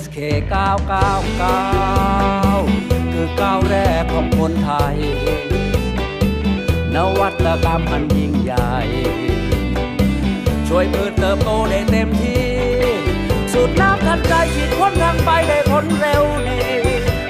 SK 999 คือก้าวแรกของคนไทย นวัตกรรมอันยิ่งใหญ่ ช่วยพืชเติบโตได้เต็มที่ สูตรน้ำทันใจฉีดพ่นทางไปได้ผลเร็วดี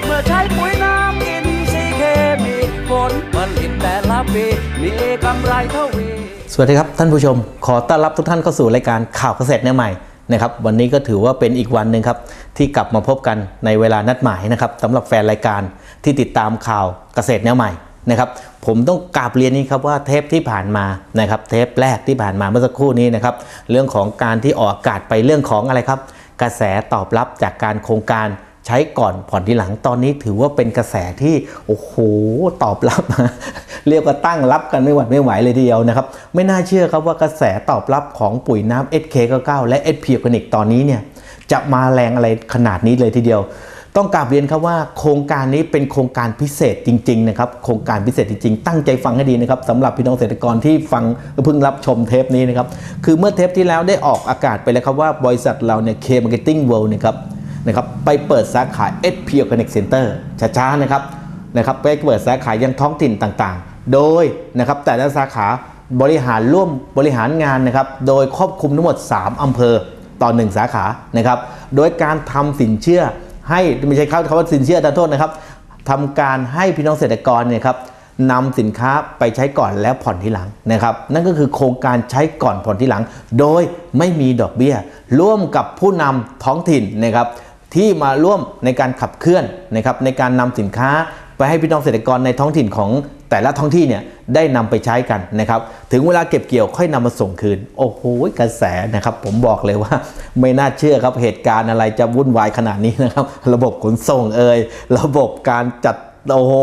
เมื่อใช้ปุ๋ยน้ำอินทรีย์เคมีผลผลิตแต่ละปีมีกำไรเท่าวีสวัสดีครับท่านผู้ชม ขอต้อนรับทุกท่านเข้าสู่รายการข่าวเกษตรแนวใหม่ นะครับวันนี้ก็ถือว่าเป็นอีกวันหนึ่งครับที่กลับมาพบกันในเวลานัดหมายนะครับสำหรับแฟนรายการที่ติดตามข่าวเกษตรแนวใหม่นะครับผมต้องกราบเรียนนี้ครับว่าเทปที่ผ่านมานะครับเทปแรกที่ผ่านมาเมื่อสักครู่นี้นะครับเรื่องของการที่ออกอากาศไปเรื่องของอะไรครับ กระแสตอบรับจากการโครงการ ใช้ก่อนผ่อนทีหลังตอนนี้ถือว่าเป็นกระแสที่โอ้โหตอบรับ เรียกว่าตั้งรับกันไม่หวัดไม่ไหวเลยทีเดียวนะครับ ไม่น่าเชื่อครับว่ากระแสตอบรับของปุ๋ยน้ำ SK99 และ SP Organic ตอนนี้เนี่ยจะมาแรงอะไรขนาดนี้เลยทีเดียว ต้องกราบเรียนครับว่าโครงการนี้เป็นโครงการพิเศษจริงๆนะครับโครงการพิเศษจริงๆตั้งใจฟังให้ดีนะครับสำหรับพี่น้องเกษตรกรที่ฟังเพิ่งรับชมเทปนี้นะครับคือเมื่อเทปที่แล้วได้ออกอากาศไปแล้วครับว่าบริษัทเราเนี่ย K Marketing World เนี่ยครับ นะครับไปเปิดสาขา SP Organic Center ช้าๆนะครับนะครับไปเปิดสาขายังท้องถิ่นต่างๆ โดยนะครับแต่ละสาขาบริหารร่วมบริหารงานนะครับโดยครอบคลุมทั้งหมด 3 อำเภอต่อ 1 สาขานะครับโดยการทำสินเชื่อให้ไม่ใช่คำว่าสินเชื่อทานโทษนะครับทำการให้พี่น้องเกษตรกรเนี่ยครับนำสินค้าไปใช้ก่อนแล้วผ่อนทีหลังนะครับ นั่นก็คือโครงการใช้ก่อนผ่อนทีหลัง โดยไม่มีดอกเบี้ย ร่วมกับผู้นำท้องถิ่นนะครับ ที่มาร่วมในการขับเคลื่อนนะครับในการนำสินค้าไปให้พี่น้องเกษตรกรในท้องถิ่นของแต่ละท้องที่เนี่ยได้นำไปใช้กันนะครับ ถึงเวลาเก็บเกี่ยวค่อยนำมาส่งคืน โอ้โหกระแสนะครับ ผมบอกเลยว่า ไม่น่าเชื่อครับเหตุการณ์อะไรจะวุ่นวายขนาดนี้นะครับ ระบบขนส่งเอ่ยระบบการจัดโอ้โห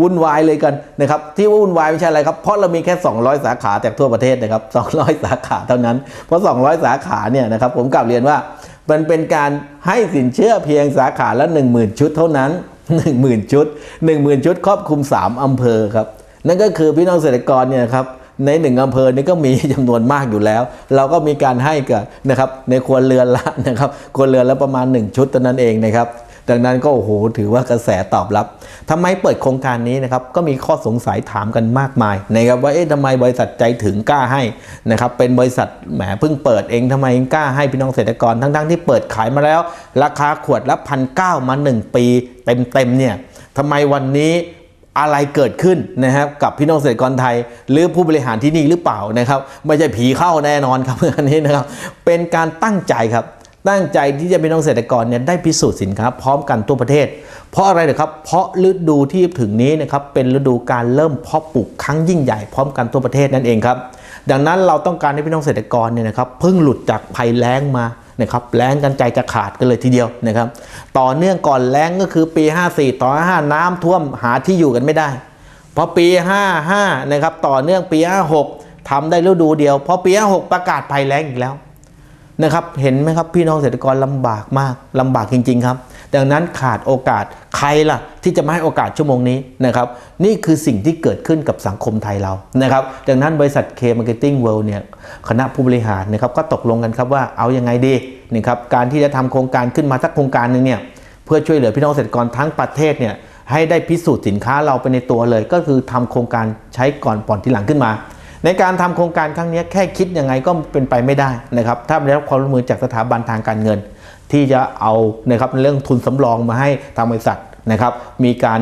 วุ่นวายเลยกันนะครับที่วุ่นวายไม่ใช่อะไรครับเพราะเรามีแค่ 200 สาขาจากทั่วประเทศนะครับ 200 สาขาเท่านั้น เพราะ 200 สาขาเนี่ยนะครับผมกลับเรียนว่า มันเป็นการให้สินเชื่อเพียงสาขาละ 10,000 ชุดเท่านั้น 10,000 ชุด 10,000 ชุดครอบคลุม 3 อำเภอครับ นั่นก็คือพี่น้องเกษตรกรเนี่ยครับในหนึ่งอำเภอนี่ก็มีจำนวนมากอยู่แล้ว เราก็มีการให้กับนะครับในครัวเรือนละนะครับครัวเรือนละประมาณ 1 ชุดเท่านั้นเองนะครับ ดังนั้นก็โอ้โหถือว่ากระแสตอบรับทำไมเปิดโครงการนี้นะครับก็มีข้อสงสัยถามกันมากมายนะครับว่าเอ๊ะทำไมบริษัทใจถึงกล้าให้นะครับเป็นบริษัทแหมเพิ่งเปิดเองทำไมกล้าให้พี่น้องเกษตรกรทั้งๆที่เปิดขายมาแล้ว ราคาขวดละพันเก้ามา 1 ปีเต็มๆเนี่ยทำไมวันนี้อะไรเกิดขึ้นนะครับกับพี่น้องเกษตรกรไทย หรือผู้บริหารที่นี่หรือเปล่านะครับ ไม่ใช่ผีเข้าแน่นอนครับอันนี้นะครับ เป็นการตั้งใจครับ ตั้งใจที่จะพี่น้องเกษตรกรเนี่ยได้พิสูจน์สินค้าพร้อมกันทั่วประเทศ เพราะอะไรนะครับ เพราะฤดูที่ถึงนี้นะครับเป็นฤดูการเริ่มเพาะปลูกครั้งยิ่งใหญ่พร้อมกันทั่วประเทศนั่นเองครับ ดังนั้นเราต้องการให้พี่น้องเกษตรกรเนี่ยนะครับเพิ่งหลุดจากภัยแล้งมานะครับแล้งกันใจจะขาดกันเลยทีเดียวนะครับ ต่อเนื่องก่อนแล้งก็คือปี 54 ต่อ 5 น้ำท่วมหาที่อยู่กันไม่ได้ พอปี 55 นะครับต่อเนื่องปี 56ทำได้ฤดูเดียว พอปี 56 ประกาศภัยแล้งอีกแล้ว นะครับ เห็นไหมครับพี่น้องเกษตรกรลำบากมากลำบากจริง ๆ ครับ ดังนั้นขาดโอกาสใครล่ะ ที่จะมาให้โอกาสชั่วโมงนี้นะครับ นี่คือสิ่งที่เกิดขึ้นกับสังคมไทยเรานะครับ ดังนั้นบริษัท K Marketing World เนี่ยคณะผู้บริหารนะครับก็ตกลงกันครับว่าเอายังไงดีนะครับการที่จะทำโครงการขึ้นมาสักโครงการหนึ่งเนี่ยเพื่อช่วยเหลือพี่น้องเกษตรกรทั้งประเทศเนี่ยให้ได้พิสูจน์สินค้าเราไปในตัวเลย ก็คือทำโครงการใช้ก่อนผ่อนทีหลังขึ้นมา ในการทำโครงการครั้งนี้แค่คิดยังไงก็เป็นไปไม่ได้นะครับ ถ้าไม่ได้รับความร่วมมือจากสถาบันทางการเงิน ที่จะเอานะครับเรื่องทุนสำรองมาให้ทางบริษัทนะครับ มีการ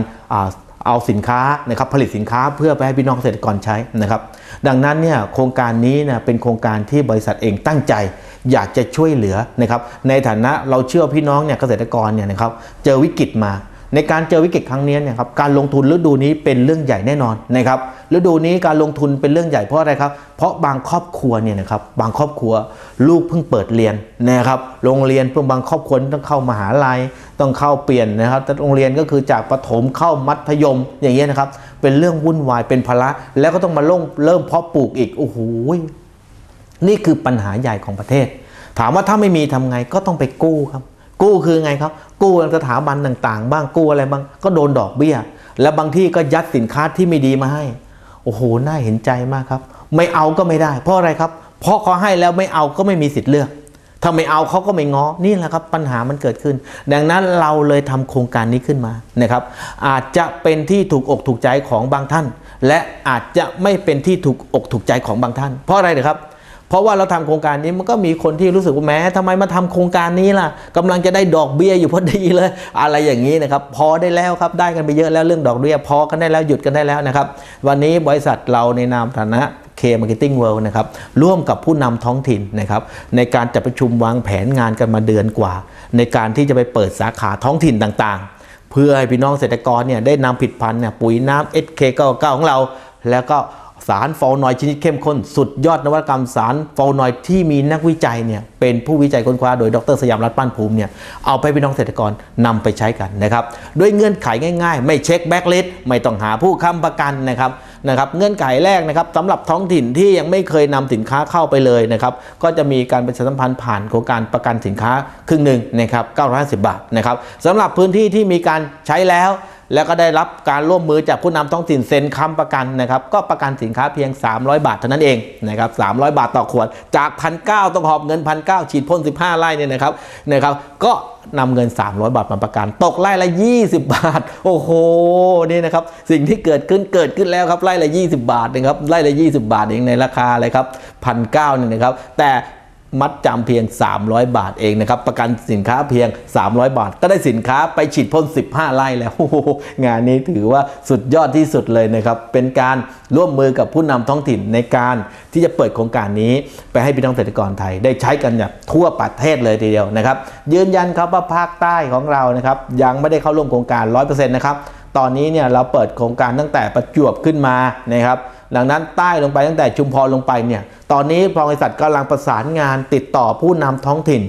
เอาสินค้านะครับผลิตสินค้าเพื่อไปให้พี่น้องเกษตรกรใช้นะครับ ดังนั้นเนี่ยโครงการนี้นะเป็นโครงการที่บริษัทเองตั้งใจ อยากจะช่วยเหลือนะครับ ในฐานะเราเชื่อพี่น้องเนี่ยเกษตรกรเนี่ยนะครับเจอวิกฤตมา ในการเจอวิกฤตครั้งนี้เนี่ยครับการลงทุนฤดูนี้เป็นเรื่องใหญ่แน่นอนนะครับฤดูนี้การลงทุนเป็นเรื่องใหญ่เพราะอะไรครับ เพราะบางครอบครัวเนี่ยนะครับบางครอบครัวลูกเพิ่งเปิดเรียนนะครับโรงเรียนเพิ่งบางครอบครัวต้องเข้ามหาลัยต้องเข้าเปลี่ยนนะครับแต่โรงเรียนก็คือจากประถมเข้ามัธยมอย่างเงี้ยนะครับเป็นเรื่องวุ่นวายเป็นภาระแล้วก็ต้องมาลงเริ่มเพาะปลูกอีกโอ้โหนี่คือปัญหาใหญ่ของประเทศ ถามว่าถ้าไม่มีทำไงก็ต้องไปกู้ครับ กู้คือไงครับ กู้สถาบันต่างๆ บ้างกู้อะไรบ้างก็โดนดอกเบี้ย แล้วบางที่ก็ยัดสินค้าที่ไม่ดีมาให้ โอ้โหน่าเห็นใจมากครับ ไม่เอาก็ไม่ได้ เพราะอะไรครับ เพราะเขาให้แล้วไม่เอาก็ไม่มีสิทธิ์เลือกถ้าไม่เอาเขาก็ไม่ง้อ นี่แหละครับปัญหามันเกิดขึ้น ดังนั้นเราเลยทำโครงการนี้ขึ้นมานะครับ อาจจะเป็นที่ถูกอกถูกใจของบางท่าน และอาจจะไม่เป็นที่ถูกอกถูกใจของบางท่าน เพราะอะไรเหรอครับ เพราะว่าเราทำโครงการนี้มันก็มีคนที่รู้สึกว่าแม้ทำไมมาทำโครงการนี้ล่ะกำลังจะได้ดอกเบี้ยอยู่พอดีเลย อะไรอย่างนี้นะครับ พอได้แล้วครับได้กันไปเยอะแล้วเรื่องดอกเบี้ยพอกันได้แล้วหยุดกันได้แล้วนะครับ วันนี้บริษัทเราในนามฐานะ K Marketing World นะครับร่วมกับผู้นำท้องถิ่นนะครับในการจัดประชุมวางแผนงานกันมาเดือนกว่า ในการที่จะไปเปิดสาขาท้องถิ่นต่างๆ เพื่อให้พี่น้องเกษตรกรเนี่ยได้นำผลิดพันธุ์เนี่ยปุ๋ยน้ำ SK99 ของเรา แล้วก็ สารฟอลนอยด์ชนิดเข้มข้น สุดยอดนวัตกรรมสารฟอลนอยด์ที่มีนักวิจัยเนี่ยเป็นผู้วิจัยค้นคว้าโดยดรสยามรัตน์ปั้นภูมิเนี่ยเอาไปพี่น้องเกษตรกรนำไปใช้กันนะครับด้วยเงื่อนไขง่ายๆ ไม่เช็คแบ็กลิสไม่ต้องหาผู้ค้ำประกันนะครับนะครับเงื่อนไขแรกนะครับสำหรับท้องถิ่นที่ยังไม่เคยนำสินค้าเข้าไปเลยนะครับก็จะมีการประชาสัมพันธ์ผ่านโครงการประกันสินค้าครึ่งหนึ่งนะครับ950 บาทนะครับสำหรับพื้นที่ที่มีการใช้แล้ว แล้วก็ได้รับการร่วมมือจากผู้นำท้องถิ่นเซ็นค้ำประกันนะครับ ก็ประกันสินค้าเพียง 300 บาทเท่านั้นเองนะครับ300 บาทต่อขวด จาก1 9 0 0ต้องหอบเงิน1 9 0 0ฉีดพ่น15ไร่เนี่ยนะครับนะครับ ก็นำเงิน 300 บาทมาประกัน ตกไร่ละ 20 บาท โอ้โหนี่นะครับ สิ่งที่เกิดขึ้นเกิดขึ้นแล้วครับไร่ละ 20 บาทนะครับไร่ละ 20 บาทเองในราคาอะไรครับพันเก้าเนี่ยนะครับ แต่ มัดจำเพียง 300 บาทเองนะครับ ประกันสินค้าเพียง 300 บาท ก็ได้สินค้าไปฉีดพ่น 15 ไร่แล้วโอ้โหงานนี้ถือว่าสุดยอดที่สุดเลยนะครับ เป็นการร่วมมือกับผู้นำท้องถิ่นในการที่จะเปิดโครงการนี้ ไปให้พี่น้องเกษตรกรไทย ได้ใช้กันแบบทั่วประเทศเลยทีเดียวนะครับ ยืนยันครับว่าภาคใต้ของเรานะครับ ยังไม่ได้เข้าร่วมโครงการ 100%นะครับ ตอนนี้เนี่ยเราเปิดโครงการตั้งแต่ประจวบขึ้นมานะครับ ดังนั้นใต้ลงไปตั้งแต่ชุมพรลงไปเนี่ย ตอนนี้บริษัทกำลังประสานงานติดต่อผู้นำท้องถิ่น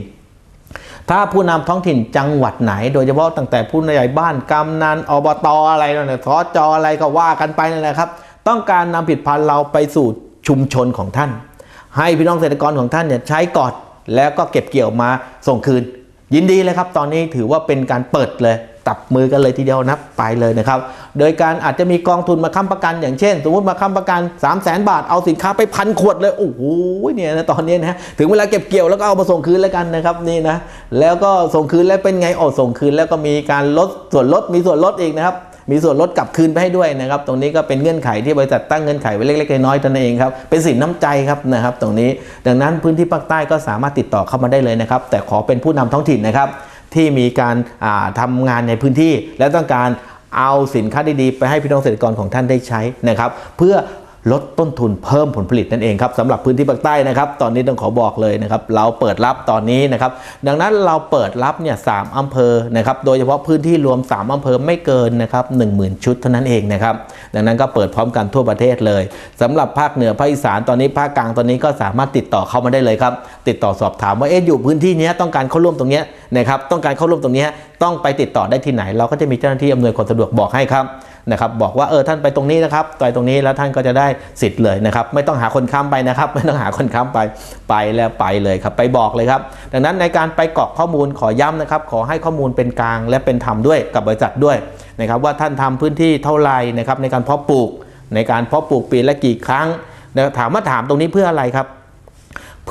ถ้าผู้นำท้องถิ่นจังหวัดไหน โดยเฉพาะตั้งแต่ผู้ใหญ่บ้านกำนันอบตอะไรนั่นแหละทจอะไรก็ว่ากันไปนั่นแหละครับ ต้องการนำผิดพันธุ์เราไปสู่ชุมชนของท่าน ให้พี่น้องเกษตรกรของท่านเนี่ยใช้กอนแล้วก็เก็บเกี่ยวมาส่งคืน ยินดีเลยครับ ตอนนี้ถือว่าเป็นการเปิดเลย ตับมือกันเลยทีเดียวนับไปเลยนะครับ โดยการอาจจะมีกองทุนมาค้ำประกัน อย่างเช่น สมมติมาค้ำประกัน 3 0 0 0 0 0บาทเอาสินค้าไปพันขวดเลยโอ้โหเนี่ยนะตอนนี้นะถึงเวลาเก็บเกี่ยวแล้วก็เอามาส่งคืนแล้วกันนะครับนี่นะแล้วก็ส่งคืนแล้วเป็นไงโอ้ส่งคืนแล้วก็มีการลดส่วนลดมีส่วนลดอีกนะครับมีส่วนลดกลับคืนไปให้ด้วยนะครับ ตรงนี้ก็เป็นเงื่อนไขที่บริษัทตั้งเงื่อนไขไว้เล็กๆน้อยๆตนเองครับ เป็นสินน้ำใจครับนะครับ ตรงนี้ ดังนั้นพื้นที่ภาคใต้ก็สามารถติดต่อเข้ามาได้เลยนะครับ แต่ขอเป็นผู้นำท้องถิ่นนะครับ ที่มีการาทำงานในพื้นที่ และต้องการเอาสินค้าดีๆ ไปให้พี่น้องเกษตรกรของท่านได้ใช้นะครับ เพื่อ ลดต้นทุนเพิ่มผลผลิตนั่นเองครับสำหรับพื้นที่ภาคใต้นะครับ ตอนนี้ต้องขอบอกเลยนะครับ เราเปิดรับตอนนี้นะครับ ดังนั้นเราเปิดรับเนี่ยสามอำเภอนะครับ โดยเฉพาะพื้นที่รวม 3อำเภอไม่เกินนะครับ10,000ชุดเท่านั้นเองนะครับ ดังนั้นก็เปิดพร้อมกันทั่วประเทศเลยสำหรับภาคเหนือภาคอีสานตอนนี้ภาคกลางตอนนี้ก็สามารถติดต่อเข้ามาได้เลยครับ ติดต่อสอบถามว่าเอ๊ะอยู่พื้นที่นี้ต้องการเข้าร่วมตรงนี้นะครับ ต้องการเข้าร่วมตรงนี้ต้องไปติดต่อได้ที่ไหน เราก็จะมีเจ้าหน้าที่อำนวยความสะดวกบอกให้ครับ นะครับบอกว่าเออท่านไปตรงนี้นะครับไปตรงนี้แล้วท่านก็จะได้สิทธิ์เลยนะครับไม่ต้องหาคนค้ำไปนะครับ ไม่ต้องหาคนค้ำไปไปแล้วไปเลยครับไปบอกเลยครับ ดังนั้นในการไปกรอกข้อมูลขอย้ำนะครับขอให้ข้อมูลเป็นกลางและเป็นธรรมด้วยกับบริษัทด้วยนะครับว่าท่านทำพื้นที่เท่าไหร่นะครับในการเพาะปลูก ในการเพาะปลูกปีละกี่ครั้งนะถามว่าถามตรงนี้เพื่ออะไรครับ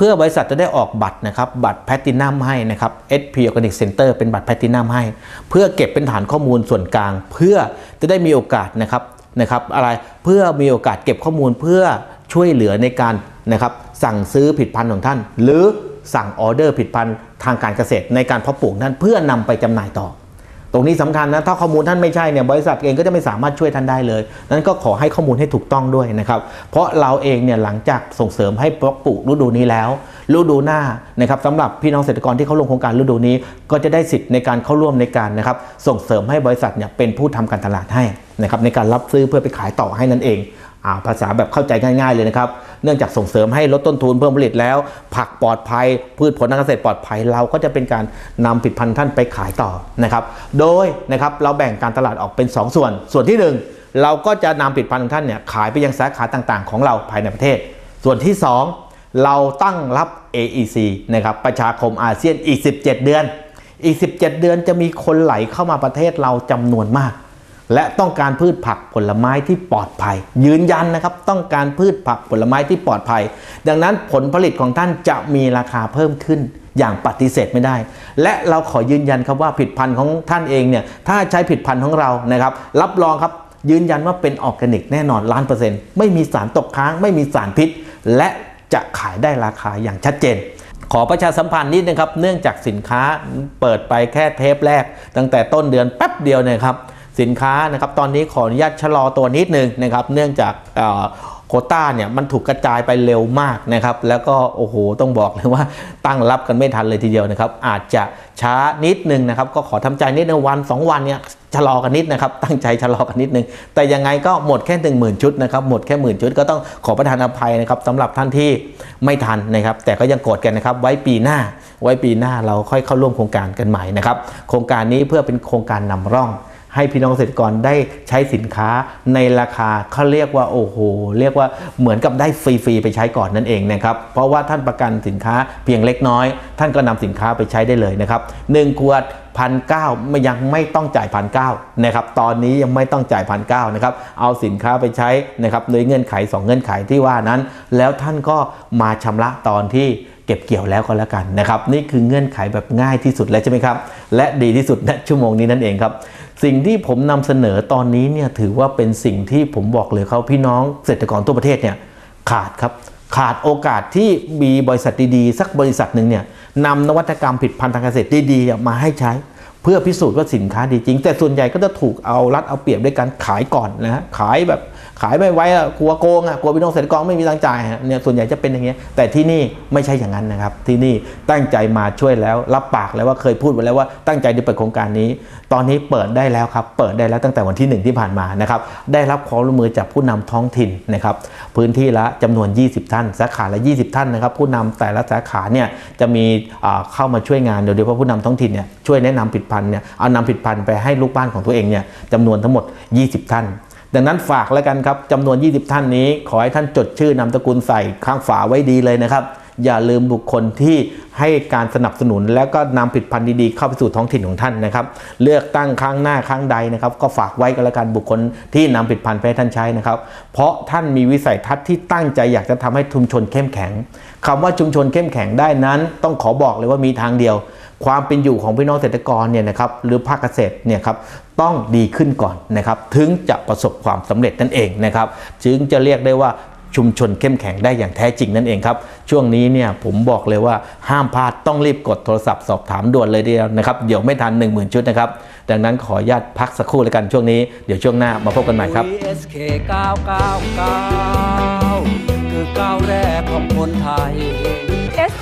เพื่อบริษัทจะได้ออกบัตรนะครับบัตรแพลตินัมให้นะครับ SP Organic Center เป็นบัตรแพลตินัมให้ เพื่อเก็บเป็นฐานข้อมูลส่วนกลาง เพื่อจะได้มีโอกาสนะครับนะครับอะไรเพื่อมีโอกาสเก็บข้อมูลเพื่อช่วยเหลือในการนะครับสั่งซื้อผิดพันธุ์ของท่าน หรือสั่งออเดอร์ผิดพันธุ์ทางการเกษตรในการเพาะปลูกนั้นเพื่อนำไปจำหน่ายต่อ ตรงนี้สำคัญนะถ้าข้อมูลท่านไม่ใช่เนี่ยบริษัทเองก็จะไม่สามารถช่วยท่านได้เลยนั้นก็ขอให้ข้อมูลให้ถูกต้องด้วยนะครับเพราะเราเองเนี่ยหลังจากส่งเสริมให้ปลูกฤดูนี้แล้วฤดูหน้านะครับสำหรับพี่น้องเกษตรกรที่เขาลงโครงการฤดูนี้ ก็จะได้สิทธิ์ในการเข้าร่วมในการนะครับส่งเสริมให้บริษัทเนี่ยเป็นผู้ทำการตลาดให้นะครับในการรับซื้อเพื่อไปขายต่อให้นั่นเอง ภาษาแบบเข้าใจง่ายๆเลยนะครับ เนื่องจากส่งเสริมให้ลดต้นทุนเพิ่มผลิตแล้ว ผักปลอดภัย พืชผลทางเกษตรปลอดภัย เราก็จะเป็นการนำผลิตภัณฑ์ท่านไปขายต่อนะครับ โดยนะครับเราแบ่งการตลาดออกเป็น 2 ส่วน ส่วนที่ 1 เราก็จะนำผลิตภัณฑ์ของท่านเนี่ยขายไปยังสาขาต่างๆ ของเราภายในประเทศ ส่วนที่ 2 เราตั้งรับ AEC นะครับประชาคมอาเซียนอีก 17 เดือน อีก 17 เดือนจะมีคนไหลเข้ามาประเทศเราจำนวนมาก และต้องการพืชผักผลไม้ที่ปลอดภัย ยืนยันนะครับต้องการพืชผักผลไม้ที่ปลอดภัย ดังนั้นผลผลิตของท่านจะมีราคาเพิ่มขึ้นอย่างปฏิเสธไม่ได้ และเราขอยืนยันครับว่าผลิตภัณฑ์ของท่านเองเนี่ยถ้าใช้ผลิตภัณฑ์ของเรานะครับ รับรองครับยืนยันว่าเป็นออร์แกนิกแน่นอนล้านเปอร์เซ็นต์ไม่มีสารตกค้าง ไม่มีสารพิษ และจะขายได้ราคาอย่างชัดเจน ขอประชาสัมพันธ์นิดนะครับ เนื่องจากสินค้าเปิดไปแค่เทปแรก ตั้งแต่ต้นเดือนแป๊บเดียวเนยครับ สินค้านะครับตอนนี้ขออนุญาตชะลอตัวนิดนึงนะครับเนื่องจากโคต้าเนี่ยมันถูกกระจายไปเร็วมากนะครับ แล้วก็โอ้โหต้องบอกเลยว่าตั้งรับกันไม่ทันเลยทีเดียวนะครับ อาจจะช้านิดนึงนะครับ ก็ขอทำใจนิดนึงวัน 2 วันเนี่ยชะลอกันนิดนะครับ ตั้งใจชะลอกันนิดนึง แต่ยังไงก็หมดแค่1 0,000 ชุดนะครับ หมดแค่หมื่นชุดก็ต้องขอประทานอภัยนะครับสำหรับท่านที่ไม่ทันนะครับ แต่ก็ยังกดกันนะครับ ไว้ปีหน้า ไว้ปีหน้าเราค่อยเข้าร่วมโครงการกันใหม่นะครับ โครงการนี้เพื่อเป็นโครงการนำร่อง ให้พี่น้องเกษตรกรได้ใช้สินค้าในราคาเขาเรียกว่าโอ้โหเรียกว่าเหมือนกับได้ฟรีๆไปใช้ก่อนนั่นเองนะครับเพราะว่าท่านประกันสินค้าเพียงเล็กน้อย ท่านก็นำสินค้าไปใช้ได้เลยนะครับหนึ่งขวดพันเก้าไม่ยังไม่ต้องจ่ายพันเก้านะครับตอนนี้ยังไม่ต้องจ่ายพันเก้านะครับเอาสินค้าไปใช้นะครับโดยเงื่อนไข 2 เงื่อนไขที่ว่านั้น แล้วท่านก็มาชำระตอนที่เก็บเกี่ยวแล้วก็แล้วกันนะครับนี่คือเงื่อนไขแบบง่ายที่สุดแล้วใช่ไหมครับและดีที่สุดณชั่วโมงนี้นั่นเองครับ สิ่งที่ผมนำเสนอตอนนี้เนี่ยถือว่าเป็นสิ่งที่ผมบอกเลยเขาพี่น้องเกษตรกรทั่วประเทศเนี่ยขาดครับขาดโอกาสที่มีบริษัทดีๆ สักบริษัทหนึ่งเนี่ยนำนวัตกรรมผิดพันธุ์ทางเกษตรดีๆมาให้ใช้ เพื่อพิสูจน์ว่าสินค้าดีจริง แต่ส่วนใหญ่ก็จะถูกเอารัดเอาเปรียบด้วยการขายก่อนนะฮะขายแบบ ขายไม่ไว้กลัวโกงอะกลัวพี่น้องเกษตรกรไม่มีตังจ่ายเนี่ยส่วนใหญ่จะเป็นอย่างเงี้ยแต่ที่นี่ไม่ใช่อย่างนั้นนะครับ ที่นี่ตั้งใจมาช่วยแล้ว รับปากแล้วว่าเคยพูดไว้แล้วว่าตั้งใจจะเปิดโครงการนี้ ตอนนี้เปิดได้แล้วครับ เปิดได้แล้วตั้งแต่วันที่หนึ่งที่ผ่านมานะครับได้รับความร่วมมือจากผู้นำท้องถิ่นนะครับพื้นที่ละจำนวน 20 ท่าน สาขาละ 20 ท่านนะครับ ผู้นำแต่ละสาขาเนี่ยจะมีเข้ามาช่วยงานโดยเฉพาะผู้นำท้องถิ่นเนี่ยช่วยแนะนำผลิดพันเนี่ยเอานำผลิดพันไปให้ลูกบ้านของตัวเองเนี่ยจำนวนทั้งหมด 20 ท่าน ดังนั้นฝากแล้วกันครับจำนวน 20 ท่านนี้ ขอให้ท่านจดชื่อนามสกุลใส่ข้างฝาไว้ดีเลยนะครับ อย่าลืมบุคคลที่ให้การสนับสนุน แล้วก็นำผลิดพันธุ์ดีๆ เข้าไปสู่ท้องถิ่นของท่านนะครับ เลือกตั้งครั้งหน้าครั้งใดนะครับ ก็ฝากไว้ก็แล้วกันบุคคลที่นำผลิดพันธุ์ไปให้ท่านใช้นะครับ เพราะท่านมีวิสัยทัศน์ที่ตั้งใจอยากจะทำให้ชุมชนเข้มแข็งคำว่าชุมชนเข้มแข็งได้นั้น ต้องขอบอกเลยว่ามีทางเดียว ความเป็นอยู่ของพี่น้องเกษตรกรเนี่ยนะครับหรือภาคเกษตรเนี่ยครับต้องดีขึ้นก่อนนะครับถึงจะประสบความสำเร็จนั่นเองนะครับจึงจะเรียกได้ว่าชุมชนเข้มแข็งได้อย่างแท้จริงนั่นเองครับ ช่วงนี้เนี่ยผมบอกเลยว่าห้ามพลาดต้องรีบกดโทรศัพท์สอบถามด่วนเลยเดียวนะครับ เดี๋ยวไม่ทัน 1 0,000 ชุดนะครับ ดังนั้นขออนุญาตพักสักครู่แล้วกันช่วงนี้เดี๋ยวช่วงหน้ามาพบกันใหม่ครับ SK 999คือก้าวแรกของคนไทย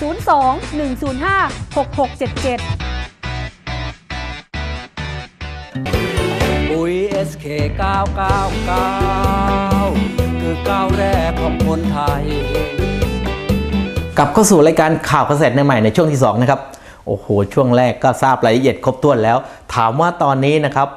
02 105 6677ปุ๋ย SK 999 คือก้าวแรกของคนไทย กลับเข้าสู่รายการข่าวเกษตรในใหม่ในช่วงที่ 2 นะครับ โอ้โห ช่วงแรกก็ทราบรายละเอียดครบถ้วนแล้ว ถามว่าตอนนี้นะครับ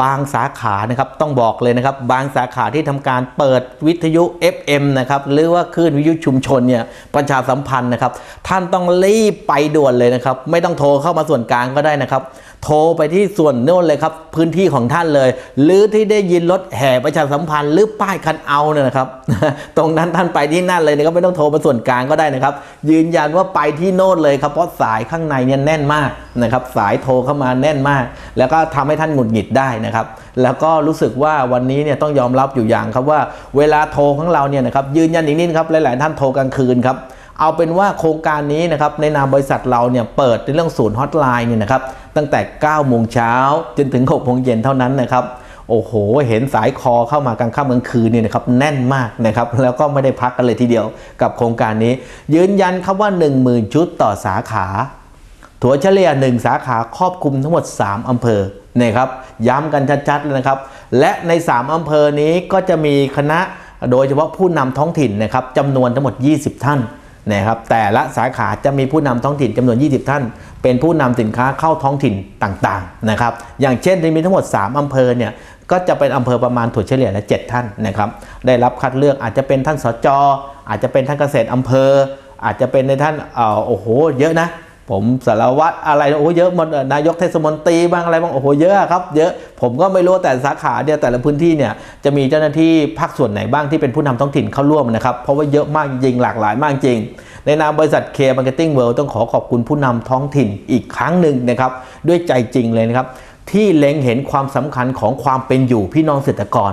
บางสาขานะครับต้องบอกเลยนะครับ บางสาขาที่ทำการเปิดวิทยุ FM นะครับหรือว่าคลื่นวิทยุชุมชนเนี่ยประชาสัมพันธ์นะครับ ท่านต้องรีบไปด่วนเลยนะครับ ไม่ต้องโทรเข้ามาส่วนกลางก็ได้นะครับ โทรไปที่ส่วนโน่นเลยครับ พื้นที่ของท่านเลย หรือที่ได้ยินรถแห่ประชาสัมพันธ์หรือป้ายคันเอาเนี่ยนะครับ ตรงนั้นท่านไปที่นั่นเลยนะครับไม่ต้องโทรไปส่วนกลางก็ได้นะครับ ยืนยันว่าไปที่โน่นเลยครับเพราะสายข้างในเนี่ยแน่นมากนะครับ สายโทรเข้ามาแน่นมาก แล้วก็ทำให้ท่านหงุดหงิดได้นะครับ แล้วก็รู้สึกว่าวันนี้เนี่ยต้องยอมรับอยู่อย่างครับว่า เวลาโทรของเราเนี่ยนะครับยืนยันอีกนิดนครับหลาย ๆ ท่านโทรกลางคืนครับ เอาเป็นว่าโครงการนี้นะครับในนามบริษัทเราเนี่ยเปิดในเรื่องศูนย์ฮอตไลน์เนี่ยนะครับตั้งแต่ 9 โมงเช้าจนถึง 6 โมงเย็นเท่านั้นนะครับโอ้โห เห็นสายคอเข้ามากลางค่ำกลางคืนเนี่ยนะครับแน่นมากนะครับแล้วก็ไม่ได้พักกันเลยทีเดียวกับโครงการนี้ ยืนยันครับว่า 10,000 ชุดต่อสาขาถั่วเฉลี่ย 1 สาขาครอบคลุมทั้งหมด 3 อำเภอนะครับย้ำกันชัดๆเลยนะครับ และใน 3 อำเภอนี้ก็จะมีคณะโดยเฉพาะผู้นำท้องถิ่นนะครับจำนวนทั้งหมด 20 ท่าน นะครับแต่ละสาขาจะมีผู้นำท้องถิ่นจำนวน 20 ท่าน เป็นผู้นำสินค้าเข้าท้องถิ่นต่างๆนะครับอย่างเช่นมีทั้งหมด 3อำเภอเนี่ยก็จะเป็นอำเภอประมาณถั่วเฉลี่ยละ 7 ท่านนะครับได้รับคัดเลือกอาจจะเป็นท่านสจอาจจะเป็นท่านเกษตรอำเภอ อาจจะเป็นในท่านอ่อโอ้โหเยอะนะ ผมสารวัตรอะไรโอ้โหเยอะหมดเอ่อนายกเทศมนตรีบ้างอะไรบ้างโอ้โหเยอะครับ เยอะผมก็ไม่รู้แต่สาขาเนี่ยแต่ละพื้นที่เนี่ยจะมีเจ้าหน้าที่ภาคส่วนไหนบ้างที่เป็นผู้นำท้องถิ่นเข้าร่วมนะครับ เพราะว่าเยอะมากจริงหลากหลายมากจริง ในนามบริษัทเคมาร์เก็ตติ้งเวิลด์ต้องขอขอบคุณผู้นำท้องถิ่นอีกครั้งหนึ่งนะครับ ด้วยใจจริงเลยนะครับ ที่เล็งเห็นความสำคัญของความเป็นอยู่พี่น้องเกษตรกร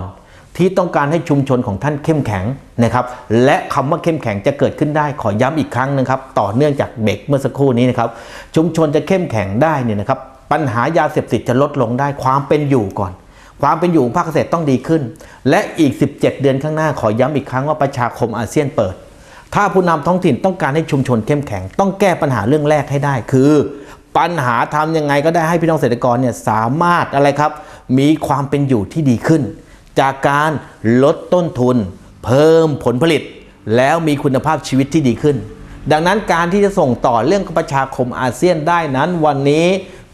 ที่ต้องการให้ชุมชนของท่านเข้มแข็งนะครับ และคำว่าเข้มแข็งจะเกิดขึ้นได้ขอย้ำอีกครั้งนะครับ ต่อเนื่องจากเบรกเมื่อสักครู่นี้นะครับ ชุมชนจะเข้มแข็งได้เนี่ยนะครับ ปัญหายาเสพติดจะลดลงได้ความเป็นอยู่ก่อน ความเป็นอยู่ของภาคเกษตรต้องดีขึ้น และอีก 17 เดือนข้างหน้าขอย้ำอีกครั้งว่าประชาคมอาเซียนเปิด ถ้าผู้นำท้องถิ่นต้องการให้ชุมชนเข้มแข็ง ต้องแก้ปัญหาเรื่องแรกให้ได้ คือ ปัญหาทำยังไงก็ได้ให้พี่น้องเกษตรกรเนี่ยสามารถอะไรครับ มีความเป็นอยู่ที่ดีขึ้น จากการลดต้นทุน เพิ่มผลผลิต แล้วมีคุณภาพชีวิตที่ดีขึ้น ดังนั้นการที่จะส่งต่อเรื่องประชาคมอาเซียนได้นั้นวันนี้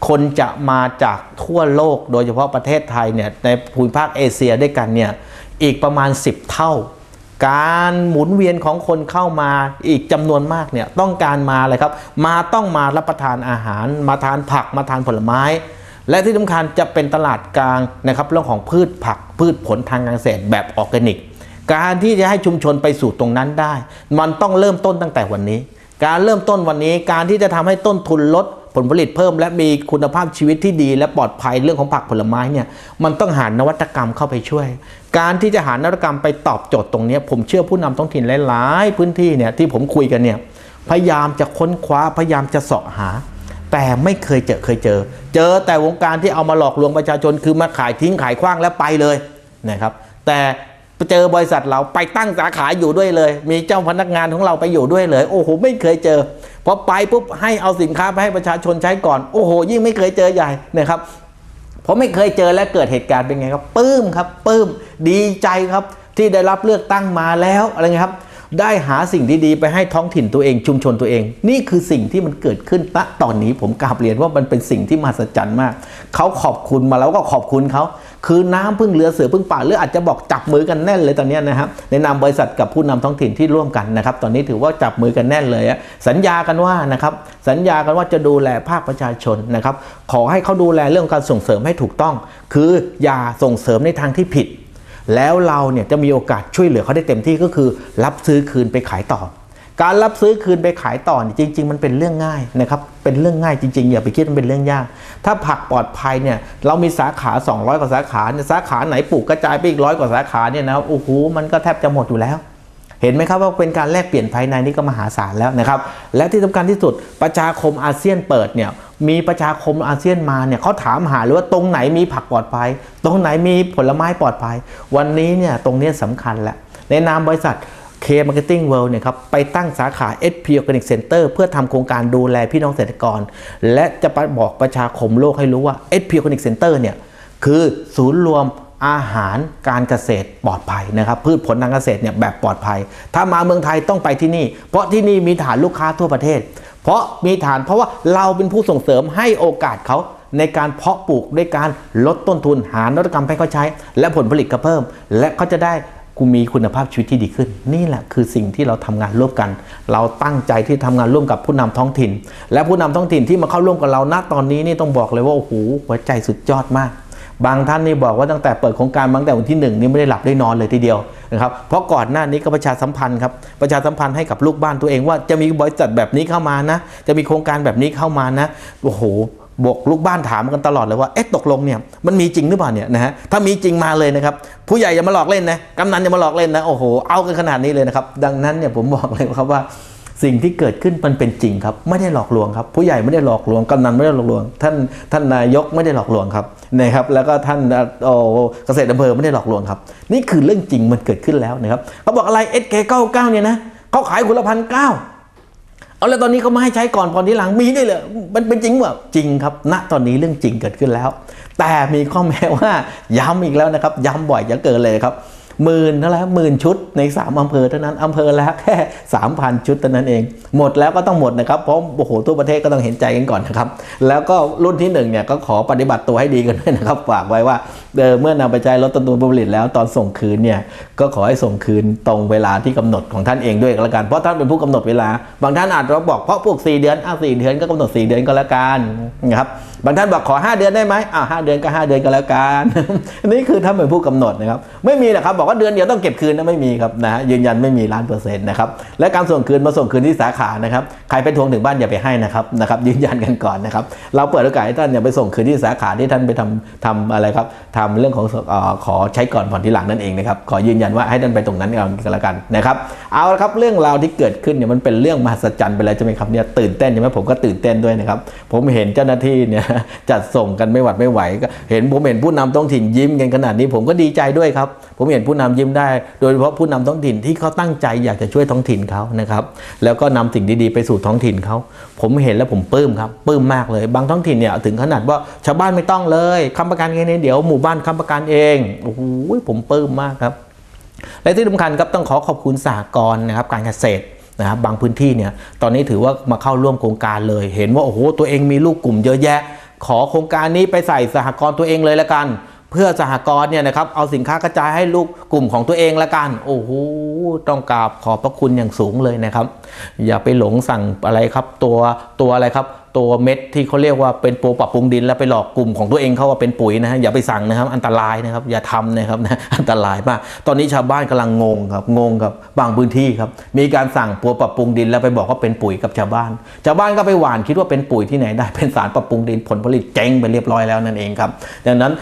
คนจะมาจากทั่วโลกโดยเฉพาะประเทศไทยเนี่ยในภูมิภาคเอเชียด้วยกันเนี่ยอีกประมาณ 10 เท่า การหมุนเวียนของคนเข้ามาอีกจำนวนมากเนี่ยต้องการมาอะไรครับ มาต้องมารับประทานอาหาร มาทานผักมาทานผลไม้ และที่สำคัญจะเป็นตลาดกลางนะครับเรื่องของพืชผักพืชผลทางการเกษตรแบบออร์แกนิก การที่จะให้ชุมชนไปสู่ตรงนั้นได้ มันต้องเริ่มต้นตั้งแต่วันนี้ การเริ่มต้นวันนี้การที่จะทำให้ต้นทุนลดผลผลิตเพิ่ม และมีคุณภาพชีวิตที่ดี และปลอดภัยเรื่องของผักผลไม้เนี่ยมันต้องหานวัตกรรมเข้าไปช่วย การที่จะหานวัตกรรมไปตอบโจทย์ตรงนี้ ผมเชื่อผู้นำท้องถิ่นหลาย ๆ พื้นที่เนี่ยที่ผมคุยกันเนี่ยพยายามจะค้นคว้าพยายามจะเสาะหา แต่ไม่เคยเจอเคยเจอ เจอแต่วงการที่เอามาหลอกลวงประชาชนคือมาขายทิ้งขายขว้างแล้วไปเลยนะครับแต่เจอบริษัทเราไปตั้งสาขาอยู่ด้วยเลย มีเจ้าพนักงานของเราไปอยู่ด้วยเลย โอ้โห ไม่เคยเจอพอไปปุ๊บให้เอาสินค้าไปให้ประชาชนใช้ก่อน โอ้โห ยิ่งไม่เคยเจอใหญ่นะครับเพราะไม่เคยเจอและเกิดเหตุการณ์เป็นไงครับปื้มครับปื้มดีใจครับที่ได้รับเลือกตั้งมาแล้วอะไรเงี้ยครับ ได้หาสิ่งดีๆไปให้ท้องถิ่นตัวเองชุมชนตัวเอง นี่คือสิ่งที่มันเกิดขึ้นณตอนนี้ผมกราบเรียนว่ามันเป็นสิ่งที่มหัศจรรย์มาก เขาขอบคุณมาแล้วก็ขอบคุณเขา คือน้ำพึ่งเรือเสือพึ่งป่าหรืออาจจะบอกจับมือกันแน่นเลยตอนนี้นะครับในนามบริษัทกับผู้นำท้องถิ่นที่ร่วมกันนะครับ ตอนนี้ถือว่าจับมือกันแน่นเลยสัญญากันว่านะครับสัญญากันว่าจะดูแลภาคประชาชนนะครับ ขอให้เขาดูแลเรื่องการส่งเสริมให้ถูกต้อง คืออย่าส่งเสริมในทางที่ผิด แล้วเราเนี่ยจะมีโอกาสช่วยเหลือเขาได้เต็มที่ก็คือ รับซื้อคืนไปขายต่อ การรับซื้อคืนไปขายต่อเนี่ยจริง ๆ มันเป็นเรื่องง่ายนะครับเป็นเรื่องง่ายจริงๆอย่าไปคิดมันเป็นเรื่องยาก ถ้าผักปลอดภัยเนี่ยเรามีสาขา 200 กว่าสาขาเนี่ยสาขาไหนปลูกกระจายไปอีกร้อยกว่าสาขาเนี่ยนะโอ้โหมันก็แทบจะหมดอยู่แล้วเห็นไหมครับว่าเป็นการแลกเปลี่ยนภายในนี่ก็มหาศาลแล้วนะครับ และที่สำคัญที่สุดประชาคมอาเซียนเปิดเนี่ย มีประชาคมอาเซียนมาเนี่ยเขาถามหาเลยว่าตรงไหนมีผักปลอดภัย ตรงไหนมีผลไม้ปลอดภัย วันนี้เนี่ยตรงนี้สำคัญแหละในนามบริษัท K Marketing World เนี่ยครับไปตั้งสาขา SP Organic Center เพื่อทำโครงการดูแลพี่น้องเกษตรกร และจะไปบอกประชาคมโลกให้รู้ว่า SP Organic Center เนี่ยคือศูนย์รวมอาหารการเกษตรปลอดภัยนะครับ พืชผลทางเกษตรเนี่ยแบบปลอดภัย ถ้ามาเมืองไทยต้องไปที่นี่ เพราะที่นี่มีฐานลูกค้าทั่วประเทศ เพราะมีฐานเพราะว่าเราเป็นผู้ส่งเสริมให้โอกาสเขาในการเพาะปลูกด้วยการลดต้นทุนหานวัตกรรมให้เขาใช้ และผลผลิตก็เพิ่ม และเขาจะได้กูมีคุณภาพชีวิตที่ดีขึ้น นี่แหละคือสิ่งที่เราทำงานร่วมกัน เราตั้งใจที่ทำงานร่วมกับผู้นำท้องถิ่น และผู้นำท้องถิ่นที่มาเข้าร่วมกับเราณตอนนี้นี่ต้องบอกเลยว่าโอ้โหหัวใจสุดยอดมาก บางท่านนี่บอกว่าตั้งแต่เปิดโครงการตั้งแต่วันที่หนึ่งนี่ไม่ได้หลับได้นอนเลยทีเดียวนะครับเพราะก่อนหน้านี้ก็ประชาสัมพันธ์ครับประชาสัมพันธ์ให้กับลูกบ้านตัวเองว่าจะมีบริษัทแบบนี้เข้ามานะ จะมีโครงการแบบนี้เข้ามานะโอ้โหบอกลูกบ้านถามกันตลอดเลยว่าเอ๊ะตกลงเนี่ยมันมีจริงหรือเปล่าเนี่ยนะฮะถ้ามีจริงมาเลยนะครับผู้ใหญ่อย่ามาหลอกเล่นนะกำนันอย่ามาหลอกเล่นนะโอ้โหเอากันขนาดนี้เลยนะครับดังนั้นเนี่ยผมบอกเลยครับว่า สิ่งที่เกิดขึ้นมันเป็นจริงครับ ไม่ได้หลอกลวงครับ ผู้ใหญ่ไม่ได้หลอกลวงกำนันไม่ได้หลอกลวง ท่านท่านนายกไม่ได้หลอกลวงครับนะครับ แล้วก็ท่านโอ้เกษตรอำเภอไม่ได้หลอกลวงครับ นี่คือเรื่องจริงมันเกิดขึ้นแล้วนะครับเขาบอกอะไร SK99 เนี่ยนะเขาขายคุณละพันเก้าเอาแล้วตอนนี้เขามาให้ใช้ก่อนพอทีหลังมีได้เลยมันเป็นจริงว่าจริงครับณตอนนี้เรื่องจริงเกิดขึ้นแล้ว แต่มีข้อแม้ว่าย้ำอีกแล้วนะครับ ย้ำบ่อยจะเกินเลยครับ หมื่นเท่าไหร่หมื่นชุดใน 3 อำเภอเท่านั้น อำเภอละแค่ 3,000 ชุดเท่านั้นเอง หมดแล้วก็ต้องหมดนะครับเพราะโอ้โหทั่วประเทศก็ต้องเห็นใจกันก่อนนะครับ แล้วก็รุ่นที่หนึ่งเนี่ยก็ขอปฏิบัติตัวให้ดีกันด้วยนะครับฝากไว้ว่าเออเมื่อนำไปใช้ลดต้นทุนผลิตแล้วตอนส่งคืนเนี่ยก็ขอให้ส่งคืนตรงเวลาที่กำหนดของท่านเองด้วยก็แล้วกันเพราะท่านเป็นผู้กำหนดเวลา บางท่านอาจจะบอกเพราะพวก 4 เดือนอ้าว4เดือนก็กำหนด 4 เดือนก็แล้วกันนะครับบางท่านบอกขอ 5 เดือนได้ไหมอ้าว5เดือนก็ 5 เดือนก็แล้วกันนี่คือท่านเป็นผู้กำหนดนะครับไม่มีนะครับบอกว่าเดือนเดียวต้องเก็บคืนนะไม่มีครับนะฮะยืนยันไม่มีล้านเปอร์เซ็นต์นะครับและการส่งคืนมาส่งคืนที่สาขานะครับใครไปทวงถึงบ้านอย่าไปให้นะครับนะครับยืนยันกันก่อนนะครับเราเปิดโอกาสให้ท่านเนี่ยไปส่งคืนที่สาขาที่ท่านไปทำทำอะไรครับทำเรื่องของอขอใช้ก่อนผ่อนทีหลังนั่นเองนะครับขอยืนยันว่าให้ท่านไปตรงนั้นก่อนก็แล้วกันนะครับเอาละครับเรื่องราวที่เกิดขึ้นเนี่ยมันเป็นเรื่องมหัศจรรย์ไปเลยใช่ไหมครับเนี่ยตื่นเต้นใช่ไหมผมก็ตื่นเต้นด้วยนะครับผมเห็นเจ้าหน้าที่เนี่ยจัดส่งกันไม่หวัดไม่ไหวก็เห็นผมเห็นผู้นำท้องถิ่นยิ้มกันขนาดนี้ผมก็ดีใจด้วยครับผมเห็นผู้นำยิ้มได้ โดยเฉพาะผู้นำท้องถิ่นที่เขาตั้งใจอยากจะช่วยท้องถิ่นเขานะครับแล้วก็นำสิ่งดีๆไปสู่ท้องถิ่นเขาผมเห็นแล้วผมปลื้มครับปลื้มมากเลย บางท้องถิ่นเนี่ยถึงขนาดว่าชาวบ้านไม่ต้องเลยค้ำประกันแค่นี้เดี๋ยวหมู่บ้านค้ำประกันเองโอ้โหผมปลื้มมากครับ และที่สำคัญครับต้องขอขอบคุณสหกรณ์นะครับการเกษตรนะครับบางพื้นที่เนี่ยตอนนี้ถือว่ามาเข้าร่วมโครงการเลย เห็นว่าโอ้โหตัวเองมีลูกกลุ่มเยอะแยะ ขอโครงการนี้ไปใส่สหกรณ์ตัวเองเลยละกัน เพื่อสหกรณ์เนี่ยนะครับเอาสินค้ากระจายให้ลูกกลุ่มของตัวเองละกัน โอ้โหต้องกราบขอบพระคุณอย่างสูงเลยนะครับ อย่าไปหลงสั่งอะไรครับตัวตัวอะไรครับ ตัวเม็ดที่เขาเรียกว่าเป็นโปรปรับปรุงดินแล้วไปหลอกกลุ่มของตัวเองเขาว่าเป็นปุ๋ยนะฮะอย่าไปสั่งนะครับ อันตรายนะครับอย่าทำนะครับนะอันตรายมากตอนนี้ชาวบ้านกำลังงงครับงงกับบางพื้นที่ครับมีการสั่งโปรปรับปรุงดินแล้วไปบอกว่าเป็นปุ๋ยกับชาวบ้าน ชาวบ้านก็ไปหว่านคิดว่าเป็นปุ๋ยที่ไหนได้เป็นสารปรับปรุงดินผลผลิตเจ๊งไปเรียบร้อยแล้วนั่นเองครับดังนั้น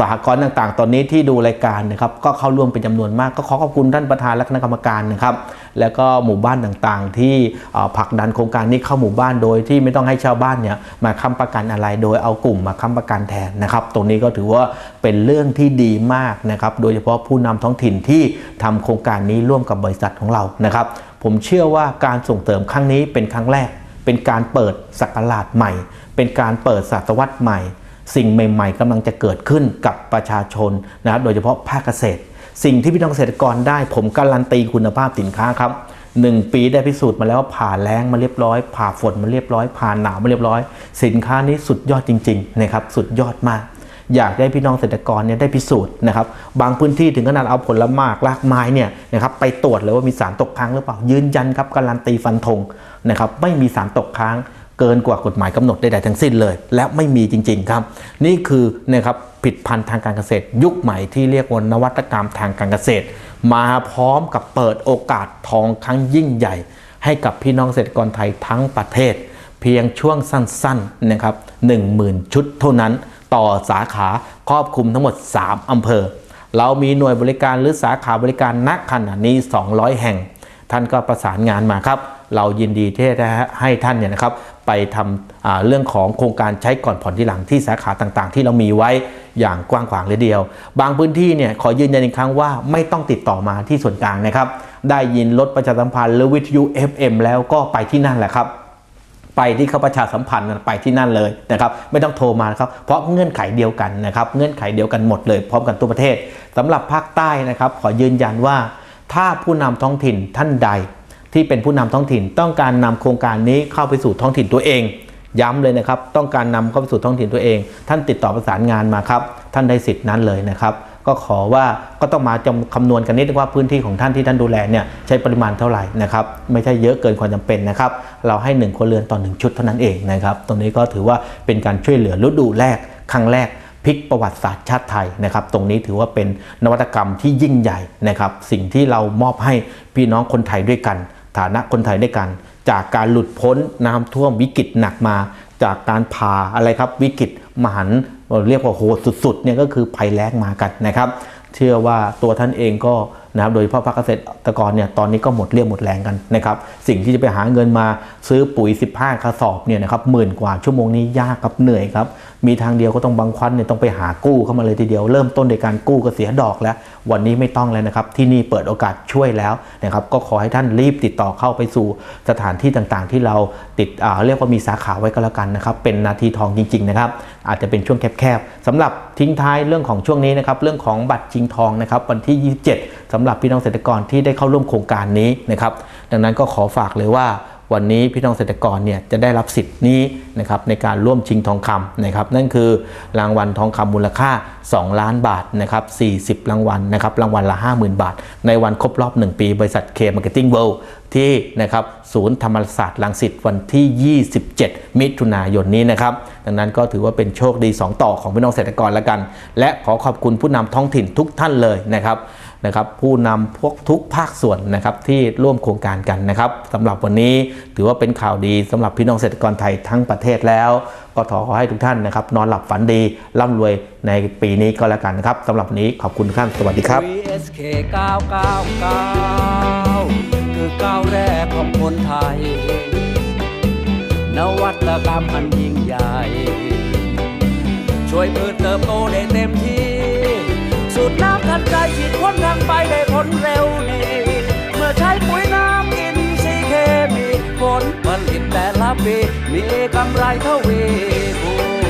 สหกรณ์ต่างๆ ตอนนี้ที่ดูรายการนะครับก็เข้าร่วมเป็นจำนวนมาก ก็ขอขอบคุณท่านประธานและคณะกรรมการนะครับแล้วก็หมู่บ้านต่างๆ ที่ผลักดันโครงการนี้เข้าหมู่บ้านโดยที่ไม่ต้องให้ชาวบ้านเนี่ยมาค้ำประกันอะไร โดยเอากลุ่มมาค้ำประกันแทนนะครับตรงนี้ก็ถือว่าเป็นเรื่องที่ดีมากนะครับโดยเฉพาะผู้นำท้องถิ่นที่ทำโครงการนี้ร่วมกับบริษัทของเรานะครับผมเชื่อว่าการส่งเสริมครั้งนี้เป็นครั้งแรก เป็นการเปิดศักราชใหม่ เป็นการเปิดศตวรรษใหม่ สิ่งใหม่ ๆกำลังจะเกิดขึ้นกับประชาชนนะครับโดยเฉพาะภาคเกษตร สิ่งที่พี่น้องเกษตรกรได้ ผมการันตีคุณภาพสินค้าครับหนึ่งปีได้พิสูจน์มาแล้วว่าผ่าแล้งมาเรียบร้อย ผ่าฝนมาเรียบร้อย ผ่าหนาวมาเรียบร้อย สินค้านี้สุดยอดจริงๆนะครับสุดยอดมาก อยากได้พี่น้องเกษตรกรเนี่ยได้พิสูจน์นะครับบางพื้นที่ถึงขนาดเอาผลไม้รากไม้เนี่ยนะครับไปตรวจเลยว่ามีสารตกค้างหรือเปล่ายืนยันครับการันตีฟันธงนะครับไม่มีสารตกค้าง เกินกว่ากฎหมายกำหนดใดๆทั้งสิ้นเลย และไม่มีจริง ๆ ครับ นี่คือนะครับผลิดพันธ์ทางการเกษตร ยุคใหม่ที่เรียกว่านวัตกรรมทางการเกษตร มาพร้อมกับเปิดโอกาสทองครั้งยิ่งใหญ่ ให้กับพี่น้องเกษตรกรไทยทั้งประเทศ เพียงช่วงสั้นๆนะครับ10,000 ชุดเท่านั้น ต่อสาขาครอบคลุมทั้งหมด 3 อำเภอ เรามีหน่วยบริการหรือสาขาบริการนักขณะนี้ 200 แห่ง ท่านก็ประสานงานมาครับ เรายินดีที่จะให้ท่านเนี่ยนะครับ ไปทำเรื่องของโครงการใช้ก่อนผ่อนที่หลังที่สาขาต่างๆ ที่เรามีไว้อย่างกว้างขวางเลยเดียว บางพื้นที่เนี่ยขอยืนยันอีกครั้งว่าไม่ต้องติดต่อมาที่ส่วนกลางนะครับ ได้ยินรถประชาสัมพันธ์หรือวิทยุ FM แล้วก็ไปที่นั่นแหละครับ ไปที่เขาประชาสัมพันธ์ไปที่นั่นเลยนะครับ ไม่ต้องโทรมาครับ เพราะเงื่อนไขเดียวกันนะครับ เงื่อนไขเดียวกันหมดเลยพร้อมกันทั่วประเทศสำหรับภาคใต้นะครับ ขอยืนยันว่าถ้าผู้นำท้องถิ่นท่านใด ที่เป็นผู้นำท้องถิ่น ต้องการนำโครงการนี้เข้าไปสู่ท้องถิ่นตัวเอง ย้ำเลยนะครับ ต้องการนำเข้าไปสู่ท้องถิ่นตัวเอง ท่านติดต่อประสานงานมาครับ ท่านได้สิทธิ์นั้นเลยนะครับก็ขอว่าก็ต้องมาจำคำนวณกันนิดว่าพื้นที่ของท่านที่ท่านดูแลเนี่ยใช้ปริมาณเท่าไหร่นะครับไม่ใช่เยอะเกินความจำเป็นนะครับเราให้1คนเรือนต่อหนึ่งชุดเท่านั้นเองนะครับตรงนี้ก็ถือว่าเป็นการช่วยเหลือฤดูแรกครั้งแรกพลิกประวัติศาสตร์ชาติไทยนะครับตรงนี้ถือว่าเป็นนวัตกรรมที่ยิ่งใหญ่นะครับสิ่งที่เรามอบให้พี่น้องคนไทยด้วยกัน ฐานะคนไทยด้วยกัน จากการหลุดพ้นน้ำท่วมวิกฤตหนักมา จากการผ่าอะไรครับวิกฤตมหันต์เรียกว่าโหดสุดๆเนี่ยก็คือภัยแล้งมากันนะครับ เชื่อว่าตัวท่านเองก็นะครับโดยพาะภาคเกษตรกรเนี่ยตอนนี้ก็หมดเรี่ยวหมดแรงกันนะครับ สิ่งที่จะไปหาเงินมาซื้อปุ๋ย 15กระสอบเนี่ยนะครับหมื่นกว่าชั่วโมงนี้ยากครับเหนื่อยครับ มีทางเดียวก็ต้องบางควันเนี่ยต้องไปหากู้เข้ามาเลยทีเดียว เริ่มต้นในการกู้ก็เสียดอกแล้ว วันนี้ไม่ต้องแล้วนะครับ ที่นี่เปิดโอกาสช่วยแล้วนะครับก็ขอให้ท่านรีบติดต่อเข้าไปสู่สถานที่ต่างๆ ที่เราติดเรียกว่ามีสาขาไว้ก็แล้วกันนะครับ เป็นนาทีทองจริง ๆ นะครับ อาจจะเป็นช่วงแคบๆสำหรับทิ้งท้ายเรื่องของช่วงนี้นะครับเรื่องของบัตรชิงทองนะครับวันที่ 27สำหรับพี่น้องเกษตรกรที่ได้เข้าร่วมโครงการนี้นะครับดังนั้นก็ขอฝากเลยว่า วันนี้พี่น้องเกษตรกรเนี่ยจะได้รับสิทธิ์นี้นะครับในการร่วมชิงทองคำนะครับนั่นคือรางวัลทองคำมูลค่า 2 ล้านบาทนะครับ40 รางวัลนะครับรางวัลละ 50,000 บาท ในวันครบรอบ 1 ปี บริษัทเคมาร์เก็ตติ้งเวิลด์ที่นะครับศูนย์ธรรมศาสตร์ลังสิตวันที่ 27 มิถุนายนนี้นะครับ ดังนั้นก็ถือว่าเป็นโชคดี 2 ต่อของพี่น้องเกษตรกรแล้วกัน และขอขอบคุณผู้นำท้องถิ่นทุกท่านเลยนะครับ นะครับผู้นำพวกทุกภาคส่วนนะครับที่ร่วมโครงการกันนะครับสำหรับวันนี้ถือว่าเป็นข่าวดีสำหรับพี่น้องเกษตรกรไทยทั้งประเทศแล้ว ก็ขอให้ทุกท่านนะครับนอนหลับฝันดีร่ำรวยในปีนี้ก็แล้วกันนะครับสำหรับวันนี้ขอบคุณท่านสวัสดีครับ VSK 999คือก้าวแรกของคนไทย นวัตกรรมอันยิ่งใหญ่ ช่วยพืชเติบโตได้ สูตรน้ำทันใจฉีดพ่นทางไปได้ผลเร็วดีเมื่อใช้ปุ๋ยน้ำอินทรีย์เคมีผลผลิตแต่ละปีมีกำไรเท่าวีคูณ